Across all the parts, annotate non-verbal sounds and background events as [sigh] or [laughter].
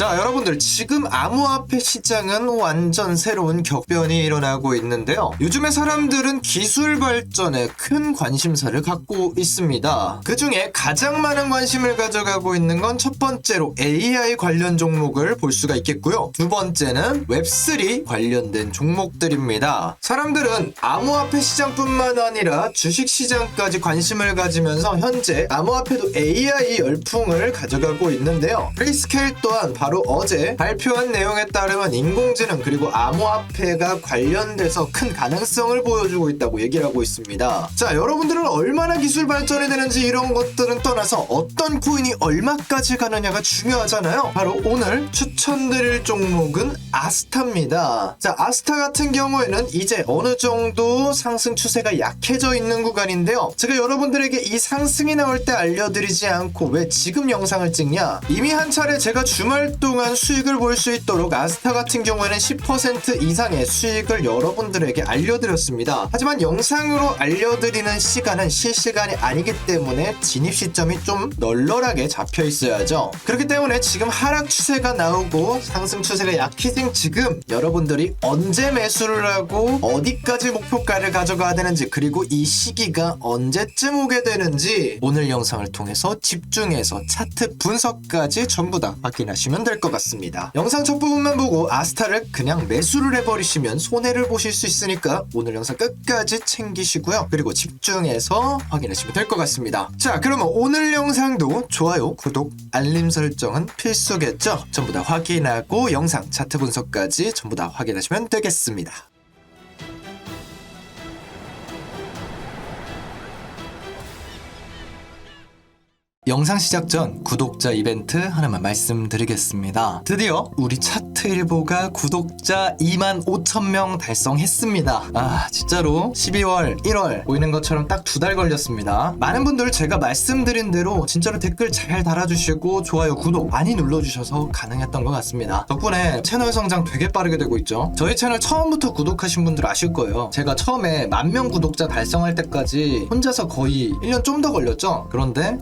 자, 여러분들 지금 암호화폐 시장은 완전 새로운 격변이 일어나고 있는데요. 요즘에 사람들은 기술 발전에 큰 관심사를 갖고 있습니다. 그 중에 가장 많은 관심을 가져가고 있는 건 첫 번째로 AI 관련 종목을 볼 수가 있겠고요. 두 번째는 웹3 관련된 종목들입니다. 사람들은 암호화폐 시장뿐만 아니라 주식 시장까지 관심을 가지면서 현재 암호화폐도 AI 열풍을 가져가고 있는데요. 프리스케일 또한 바로 어제 발표한 내용에 따르면 인공지능 그리고 암호화폐가 관련돼서 큰 가능성을 보여주고 있다고 얘기를 하고 있습니다. 자, 여러분들은 얼마나 기술 발전이 되는지 이런 것들은 떠나서 어떤 코인이 얼마까지 가느냐가 중요하잖아요. 바로 오늘 추천드릴 종목은 아스타입니다. 자, 아스타 같은 경우에는 이제 어느 정도 상승 추세가 약해져 있는 구간인데요. 제가 여러분들에게 이 상승이 나올 때 알려드리지 않고 왜 지금 영상을 찍냐? 이미 한 차례 제가 주말 동안 수익을 볼 수 있도록 아스타 같은 경우에는 10% 이상의 수익을 여러분들에게 알려드렸습니다. 하지만 영상으로 알려드리는 시간은 실시간이 아니기 때문에 진입 시점이 좀 널널하게 잡혀 있어야죠. 그렇기 때문에 지금 하락 추세가 나오고 상승 추세가 약해진 지금 여러분들이 언제 매수를 하고 어디까지 목표가를 가져가야 되는지 그리고 이 시기가 언제쯤 오게 되는지 오늘 영상을 통해서 집중해서 차트 분석까지 전부 다 확인하시면 될 것 같습니다. 영상 첫 부분만 보고 아스타를 그냥 매수를 해버리시면 손해를 보실 수 있으니까 오늘 영상 끝까지 챙기시고요. 그리고 집중해서 확인하시면 될 것 같습니다. 자, 그러면 오늘 영상도 좋아요, 구독, 알림 설정은 필수겠죠? 전부 다 확인하고 영상 차트 분석까지 전부 다 확인하시면 되겠습니다. 영상 시작 전 구독자 이벤트 하나만 말씀드리겠습니다. 드디어 우리 차트 일보가 구독자 2만 5천 명 달성했습니다. 아 진짜로 12월, 1월 보이는 것처럼 딱 두 달 걸렸습니다. 많은 분들 제가 말씀드린 대로 진짜로 댓글 잘 달아주시고 좋아요, 구독 많이 눌러주셔서 가능했던 것 같습니다. 덕분에 채널 성장 되게 빠르게 되고 있죠. 저희 채널 처음부터 구독하신 분들 아실 거예요. 제가 처음에 만 명 구독자 달성할 때까지 혼자서 거의 1년 좀 더 걸렸죠. 그런데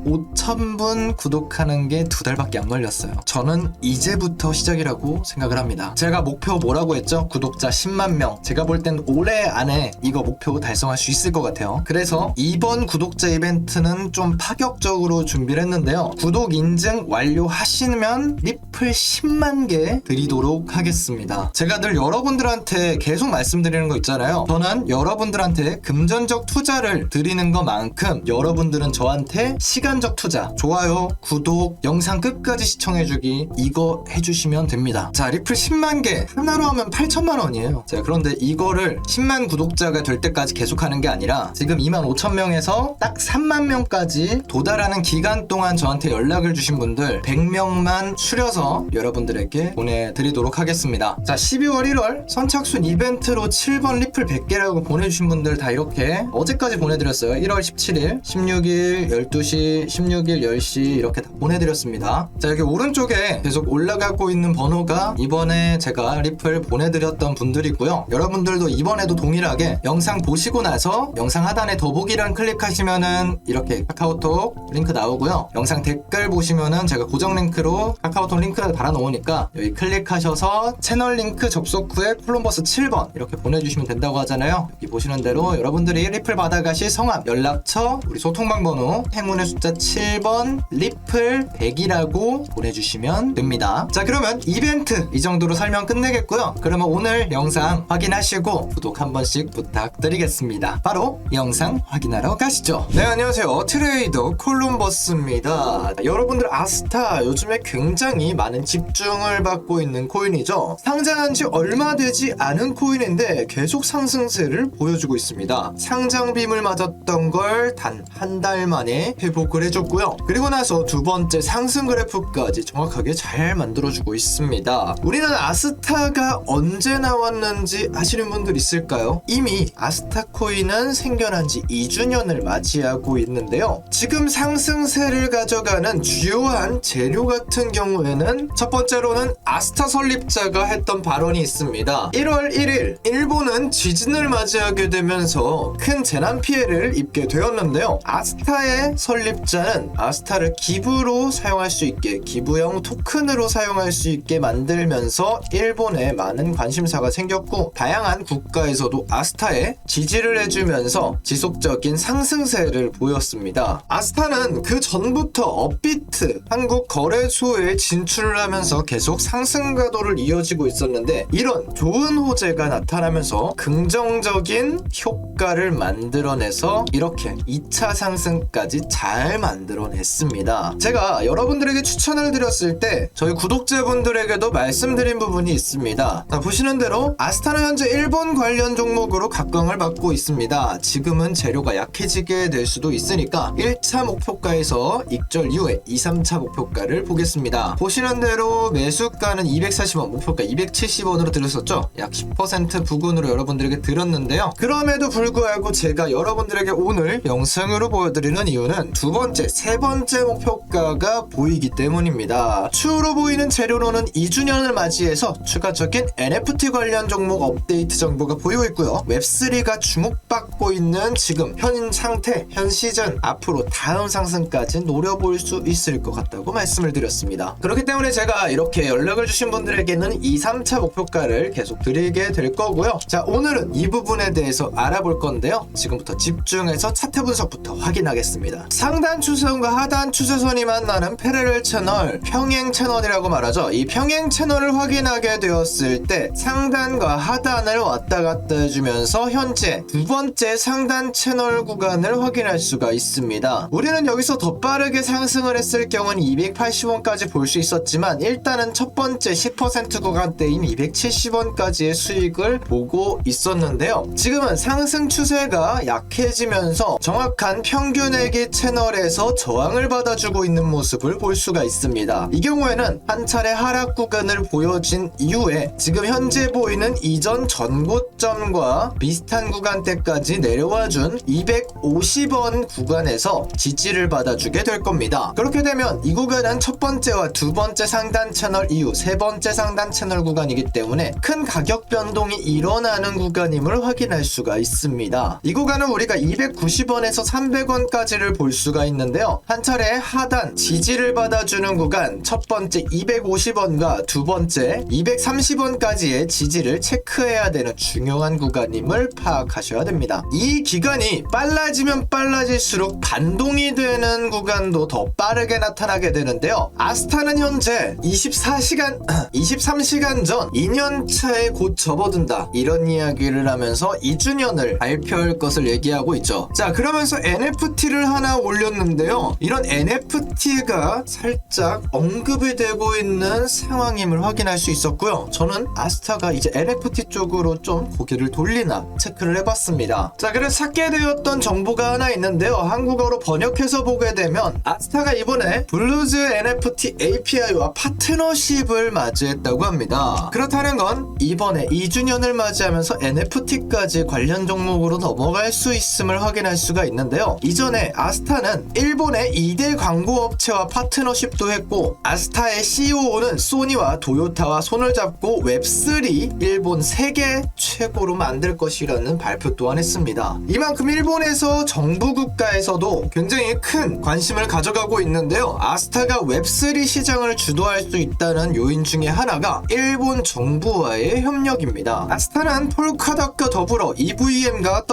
5,000분 구독하는 게 두 달밖에 안 걸렸어요. 저는 이제부터 시작이라고 생각을 합니다. 제가 목표 뭐라고 했죠? 구독자 10만 명. 제가 볼 땐 올해 안에 이거 목표 달성할 수 있을 것 같아요. 그래서 이번 구독자 이벤트는 좀 파격적으로 준비를 했는데요. 구독 인증 완료하시면 리플 10만 개 드리도록 하겠습니다. 제가 늘 여러분들한테 계속 말씀드리는 거 있잖아요. 저는 여러분들한테 금전적 투자를 드리는 것만큼 여러분들은 저한테 시간적 투자, 좋아요, 구독, 영상 끝까지 시청해주기 이거 해주시면 됩니다. 자, 리플 10만 개 하나로 하면 8천만 원이에요. 자, 그런데 이거를 10만 구독자가 될 때까지 계속하는 게 아니라 지금 2만 5천 명에서 딱 3만 명까지 도달하는 기간 동안 저한테 연락을 주신 분들 100명만 추려서 여러분들에게 보내드리도록 하겠습니다. 자, 12월 1월 선착순 이벤트로 7번 리플 100개라고 보내주신 분들 다 이렇게 어제까지 보내드렸어요. 1월 17일, 16일, 12시, 16일, 10시 이렇게 다 보내드렸습니다. 자, 여기 오른쪽에 계속 올라가고 있는 번호가 이번에 제가 리플 보내드렸던 분들이고요. 여러분들도 이번에도 동일하게 영상 보시고 나서 영상 하단에 더보기란 클릭하시면은 이렇게 카카오톡 링크 나오고요. 영상 댓글 보시면은 제가 고정 링크로 카카오톡 링크를 달아 놓으니까 여기 클릭하셔서 채널 링크 접속 후에 콜럼버스 7번 이렇게 보내주시면 된다고 하잖아요. 여기 보시는 대로 여러분들이 리플 받아가실 성함, 연락처, 우리 소통방 번호, 행운의 숫자 7 번, 리플 100이라고 보내주시면 됩니다. 자 그러면 이벤트 이 정도로 설명 끝내겠고요. 그러면 오늘 영상 확인하시고 구독 한 번씩 부탁드리겠습니다. 바로 영상 확인하러 가시죠. 네 안녕하세요. 트레이더 콜럼버스입니다. 여러분들 아스타 요즘에 굉장히 많은 집중을 받고 있는 코인이죠. 상장한 지 얼마 되지 않은 코인인데 계속 상승세를 보여주고 있습니다. 상장 빔을 맞았던 걸 단 한 달 만에 회복을 해줬고요. 그리고 나서 두 번째 상승 그래프까지 정확하게 잘 만들어주고 있습니다. 우리는 아스타가 언제 나왔는지 아시는 분들 있을까요? 이미 아스타 코인은 생겨난 지 2주년을 맞이하고 있는데요. 지금 상승세를 가져가는 주요한 재료 같은 경우에는 첫 번째로는 아스타 설립자가 했던 발언이 있습니다. 1월 1일 일본은 지진을 맞이하게 되면서 큰 재난 피해를 입게 되었는데요. 아스타의 설립자는 아스타를 기부로 사용할 수 있게 기부형 토큰으로 사용할 수 있게 만들면서 일본에 많은 관심사가 생겼고 다양한 국가에서도 아스타에 지지를 해주면서 지속적인 상승세를 보였습니다. 아스타는 그 전부터 업비트 한국 거래소에 진출을 하면서 계속 상승 가도를 이어지고 있었는데 이런 좋은 호재가 나타나면서 긍정적인 효과를 만들어내서 이렇게 2차 상승까지 잘 만들어 냈습니다. 제가 여러분들에게 추천을 드렸을 때 저희 구독자분들에게도 말씀드린 부분이 있습니다. 자, 보시는 대로 아스타는 현재 일본 관련 종목으로 각광을 받고 있습니다. 지금은 재료가 약해지게 될 수도 있으니까 1차 목표가에서 익절 이후에 2, 3차 목표가를 보겠습니다. 보시는 대로 매수가는 240원, 목표가 270원으로 들었었죠? 약 10% 부근으로 여러분들에게 들었는데요. 그럼에도 불구하고 제가 여러분들에게 오늘 영상으로 보여드리는 이유는 두 번째, 세 번째 목표가가 보이기 때문입니다. 추후로 보이는 재료로는 2주년을 맞이해서 추가적인 NFT 관련 종목 업데이트 정보가 보이고 있고요. 웹3가 주목받고 있는 지금 현 상태, 현 시즌, 앞으로 다음 상승까지 노려볼 수 있을 것 같다고 말씀을 드렸습니다. 그렇기 때문에 제가 이렇게 연락을 주신 분들에게는 2, 3차 목표가를 계속 드리게 될 거고요. 자, 오늘은 이 부분에 대해서 알아볼 건데요. 지금부터 집중해서 차트 분석부터 확인하겠습니다. 상단 추세선과 하단 추세선이 만나는 패러렐 채널, 평행 채널이라고 말하죠. 이 평행 채널을 확인하게 되었을 때 상단과 하단을 왔다 갔다 해주면서 현재 두 번째 상단 채널 구간을 확인할 수가 있습니다. 우리는 여기서 더 빠르게 상승을 했을 경우는 280원까지 볼 수 있었지만 일단은 첫 번째 10% 구간대인 270원까지의 수익을 보고 있었는데요. 지금은 상승 추세가 약해지면서 정확한 평균액의 채널에서 저항을 받아주고 있는 모습을 볼 수가 있습니다. 이 경우에는 한 차례 하락 구간을 보여진 이후에 지금 현재 보이는 이전 전고점과 비슷한 구간대까지 내려와준 250원 구간에서 지지를 받아주게 될 겁니다. 그렇게 되면 이 구간은 첫 번째와 두 번째 상단 채널 이후 세 번째 상단 채널 구간이기 때문에 큰 가격 변동이 일어나는 구간임을 확인할 수가 있습니다. 이 구간은 우리가 290원에서 300원까지를 볼 수가 있는데요. 한 차례 하단 지지를 받아주는 구간 첫 번째 250원과 두 번째 230원까지의 지지를 체크해야 되는 중요한 구간임을 파악하셔야 됩니다. 이 기간이 빨라지면 빨라질수록 반동이 되는 구간도 더 빠르게 나타나게 되는데요. 아스타는 현재 24시간, 23시간 [clears throat] 전 2년차에 곧 접어든다. 이런 이야기를 하면서 2주년을 발표할 것을 얘기하고 있죠. 자, 그러면서 NFT를 하나 올렸는데요. 이런 NFT가 살짝 언급이 되고 있는 상황임을 확인할 수 있었고요. 저는 아스타가 이제 NFT 쪽으로 좀 고개를 돌리나 체크를 해봤습니다. 자, 그래서 찾게 되었던 정보가 하나 있는데요. 한국어로 번역해서 보게 되면 아스타가 이번에 블루즈 NFT API와 파트너십을 맞이했다고 합니다. 그렇다는 건 이번에 2주년을 맞이하면서 NFT까지 관련 종목으로 넘어갈 수 있음을 확인할 수가 있는데요. 이전에 아스타는 일본의 2대 광고 업체와 파트너십도 했고 아스타의 CEO는 소니와 도요타와 손을 잡고 웹3 일본 세계 최고로 만들 것이라는 발표 또한 했습니다. 이만큼 일본에서 정부 국가에서도 굉장히 큰 관심을 가져가고 있는데요. 아스타가 웹3 시장을 주도할 수 있다는 요인 중에 하나가 일본 정부와의 협력입니다. 아스타는 폴카닷과 더불어 EVM과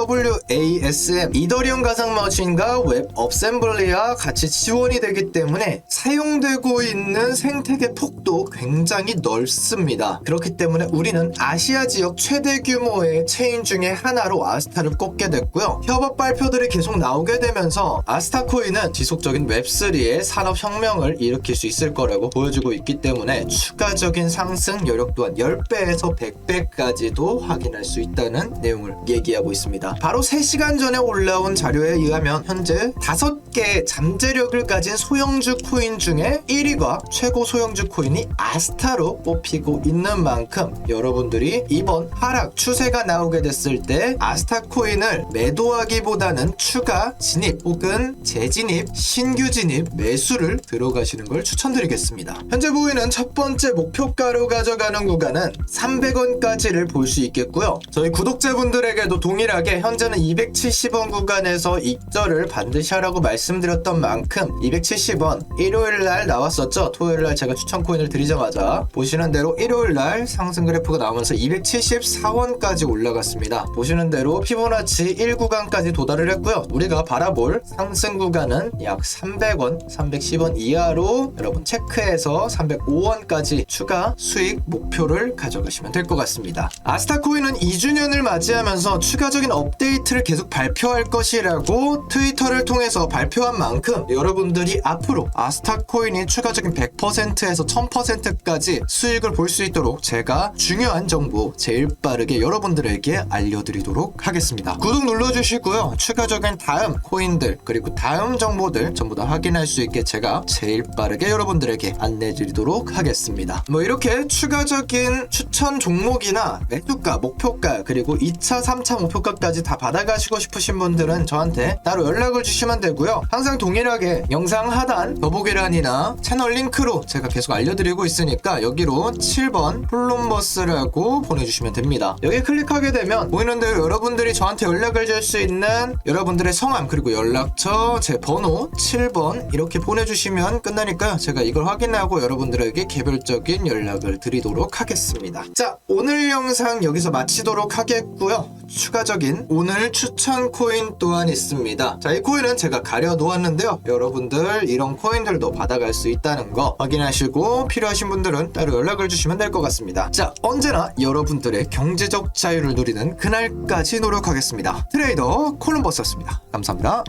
WASM, 이더리움 가상머신과 웹 업셈블리와 같이 지원이 되기 때문에 사용되고 있는 생태계 폭도 굉장히 넓습니다. 그렇기 때문에 우리는 아시아 지역 최대 규모의 체인 중에 하나로 아스타를 꼽게 됐고요. 협업 발표들이 계속 나오게 되면서 아스타 코인은 지속적인 웹3의 산업 혁명을 일으킬 수 있을 거라고 보여주고 있기 때문에 추가적인 상승 여력 또한 10배에서 100배까지도 확인할 수 있다는 내용을 얘기하고 있습니다. 바로 3시간 전에 올라온 자료에 의하면 현재 5개의 잠재력을 가진 소형주 코인 중에 1위가 최고 소형주 코인이 아스타로 뽑히고 있는 만큼 여러분들이 이번 하락 추세가 나오게 됐을 때 아스타 코인을 매도하기보다는 추가 진입 혹은 재진입, 신규 진입, 매수를 들어가시는 걸 추천드리겠습니다. 현재 보이는 첫 번째 목표가로 가져가는 구간은 300원까지를 볼 수 있겠고요. 저희 구독자분들에게도 동일하게 현재는 270원 구간에서 익절을 반드시 하라고 말씀드렸던 드렸던 만큼 270원 일요일 날 나왔었죠. 토요일 날 제가 추천 코인을 드리자마자 보시는 대로 일요일 날 상승 그래프가 나오면서 274원까지 올라갔습니다. 보시는 대로 피보나치 1구간까지 도달을 했고요. 우리가 바라볼 상승 구간은 약 300원, 310원 이하로 여러분 체크해서 305원까지 추가 수익 목표를 가져가시면 될 것 같습니다. 아스타 코인은 2주년을 맞이하면서 추가적인 업데이트를 계속 발표할 것이라고 트위터를 통해서 발표한 만큼 여러분들이 앞으로 아스타코인이 추가적인 100%에서 1000%까지 수익을 볼 수 있도록 제가 중요한 정보 제일 빠르게 여러분들에게 알려드리도록 하겠습니다. 구독 눌러주시고요. 추가적인 다음 코인들 그리고 다음 정보들 전부 다 확인할 수 있게 제가 제일 빠르게 여러분들에게 안내드리도록 하겠습니다. 뭐 이렇게 추가적인 추천 종목이나 매수가, 목표가 그리고 2차, 3차 목표가까지 다 받아가시고 싶으신 분들은 저한테 따로 연락을 주시면 되고요. 항상 동 일하게 영상 하단 더보기란이나 채널 링크로 제가 계속 알려드리고 있으니까 여기로 7번 플롬버스라고 보내주시면 됩니다. 여기 클릭하게 되면 보이는 대로 여러분들이 저한테 연락을 줄 수 있는 여러분들의 성함 그리고 연락처 제 번호 7번 이렇게 보내주시면 끝나니까요. 제가 이걸 확인하고 여러분들에게 개별적인 연락을 드리도록 하겠습니다. 자 오늘 영상 여기서 마치도록 하겠고요. 추가적인 오늘 추천 코인 또한 있습니다. 자 이 코인은 제가 가려 놓았는데요. 여러분들 이런 코인들도 받아갈 수 있다는 거 확인하시고 필요하신 분들은 따로 연락을 주시면 될 것 같습니다. 자 언제나 여러분들의 경제적 자유를 누리는 그날까지 노력하겠습니다. 트레이더 콜럼버스였습니다. 감사합니다.